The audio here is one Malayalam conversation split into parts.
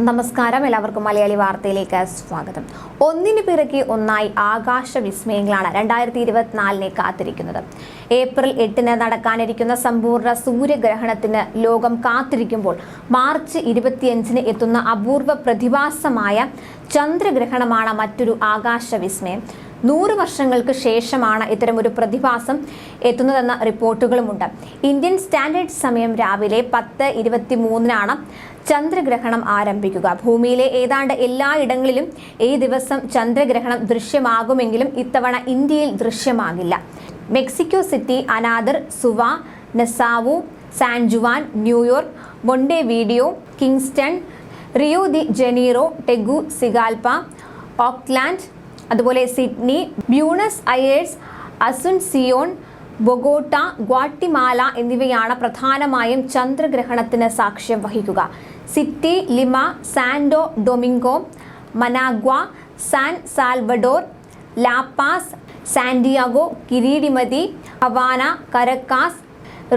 നമസ്കാരം എല്ലാവർക്കും മലയാളി വാർത്തയിലേക്ക് സ്വാഗതം. ഒന്നിന് പിറകെ ഒന്നായി ആകാശ വിസ്മയങ്ങളാണ് രണ്ടായിരത്തി ഇരുപത്തിനാലിനെ കാത്തിരിക്കുന്നത്. ഏപ്രിൽ എട്ടിന് നടക്കാനിരിക്കുന്ന സമ്പൂർണ സൂര്യഗ്രഹണത്തിന് ലോകം കാത്തിരിക്കുമ്പോൾ മാർച്ച് ഇരുപത്തിയഞ്ചിന് എത്തുന്ന അപൂർവ പ്രതിഭാസമായ ചന്ദ്രഗ്രഹണമാണ് മറ്റൊരു ആകാശ വിസ്മയം. നൂറ് വർഷങ്ങൾക്ക് ശേഷമാണ് ഇത്തരമൊരു പ്രതിഭാസം എത്തുന്നതെന്ന റിപ്പോർട്ടുകളുമുണ്ട്. ഇന്ത്യൻ സ്റ്റാൻഡേർഡ് സമയം രാവിലെ പത്ത് ഇരുപത്തി മൂന്നിനാണ് ചന്ദ്രഗ്രഹണം ആരംഭിക്കുക. ഭൂമിയിലെ ഏതാണ്ട് എല്ലായിടങ്ങളിലും ഈ ദിവസം ചന്ദ്രഗ്രഹണം ദൃശ്യമാകുമെങ്കിലും ഇത്തവണ ഇന്ത്യയിൽ ദൃശ്യമാകില്ല. Mexico City Anadyr Suva Nassau San Juan New York Montevideo Kingston Rio de Janeiro Tegucigalpa Auckland അതുപോലെ Sydney Buenos Aires Asuncion Bogota Guatemala എന്നിവയാണ് പ്രധാനമായും ചന്ദ്രഗ്രഹണത്തിന് സാക്ഷ്യം വഹിക്കുക. City Lima Santo Domingo Managua San Salvador La Paz Santiago Kiritimati Havana Caracas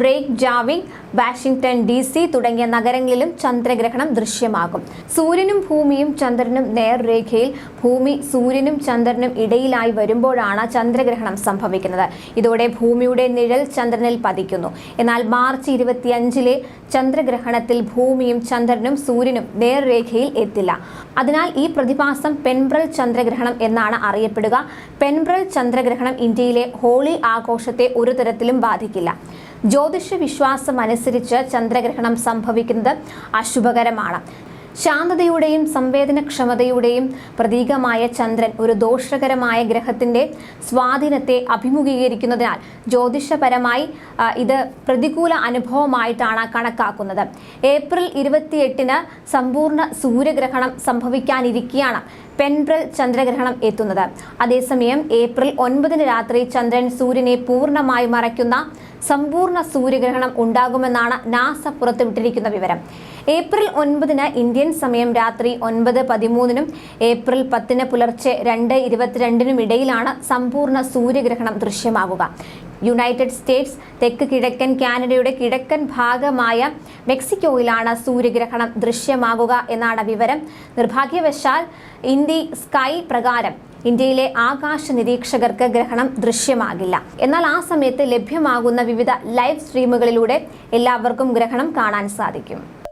Reykjavik Washington D C തുടങ്ങിയ നഗരങ്ങളിലും ചന്ദ്രഗ്രഹണം ദൃശ്യമാകും. സൂര്യനും ഭൂമിയും ചന്ദ്രനും നേർരേഖയിൽ ഭൂമി സൂര്യനും ചന്ദ്രനും ഇടയിലായി വരുമ്പോഴാണ് ചന്ദ്രഗ്രഹണം സംഭവിക്കുന്നത്. ഇതോടെ ഭൂമിയുടെ നിഴൽ ചന്ദ്രനിൽ പതിക്കുന്നു. എന്നാൽ മാർച്ച് ഇരുപത്തിയഞ്ചിലെ ചന്ദ്രഗ്രഹണത്തിൽ ഭൂമിയും ചന്ദ്രനും സൂര്യനും നേർരേഖയിൽ എത്തില്ല. അതിനാൽ ഈ പ്രതിഭാസം പെൻബ്രൽ ചന്ദ്രഗ്രഹണം എന്നാണ് അറിയപ്പെടുക. പെൻബ്രൽ ചന്ദ്രഗ്രഹണം ഇന്ത്യയിലെ ഹോളി ആഘോഷത്തെ ഒരു തരത്തിലും ബാധിക്കില്ല. ജ്യോതിഷ വിശ്വാസം അനുസരിച്ച് ചന്ദ്രഗ്രഹണം സംഭവിക്കുന്നത് അശുഭകരമാണ്. ശാന്തതയുടെയും സംവേദനക്ഷമതയുടെയും പ്രതീകമായ ചന്ദ്രൻ ഒരു ദോഷകരമായ ഗ്രഹത്തിന്റെ സ്വാധീനത്തെ അഭിമുഖീകരിക്കുന്നതിനാൽ ജ്യോതിഷപരമായി ഇത് പ്രതികൂല അനുഭവമായിട്ടാണ് കണക്കാക്കുന്നത്. ഏപ്രിൽ ഇരുപത്തിയെട്ടിന് സമ്പൂർണ സൂര്യഗ്രഹണം സംഭവിക്കാനിരിക്കെയാണ് പെൻബ്രൽ ചന്ദ്രഗ്രഹണം എത്തുന്നത്. അതേസമയം ഏപ്രിൽ ഒൻപതിന് രാത്രി ചന്ദ്രൻ സൂര്യനെ പൂർണമായി മറയ്ക്കുന്ന സമ്പൂർണ സൂര്യഗ്രഹണം ഉണ്ടാകുമെന്നാണ് നാസ പുറത്തുവിട്ടിരിക്കുന്ന വിവരം. ഏപ്രിൽ ഒൻപതിന് സമയം രാത്രി ഒൻപത് പതിമൂന്നിനും ഏപ്രിൽ പത്തിന് പുലർച്ചെ രണ്ട് ഇരുപത്തിരണ്ടിനും ഇടയിലാണ് സമ്പൂർണ സൂര്യഗ്രഹണം ദൃശ്യമാകുക. യുണൈറ്റഡ് സ്റ്റേറ്റ്സ് തെക്ക് കിഴക്കൻ കാനഡയുടെ കിഴക്കൻ ഭാഗമായ മെക്സിക്കോയിലാണ് സൂര്യഗ്രഹണം ദൃശ്യമാകുക എന്നാണ് വിവരം. നിർഭാഗ്യവശാൽ ഇന്ത്യ സ്കൈ പ്രകാരം ഇന്ത്യയിലെ ആകാശ നിരീക്ഷകർക്ക് ഗ്രഹണം ദൃശ്യമാകില്ല. എന്നാൽ ആ സമയത്ത് ലഭ്യമാകുന്ന വിവിധ ലൈവ് സ്ട്രീമുകളിലൂടെ എല്ലാവർക്കും ഗ്രഹണം കാണാൻ സാധിക്കും.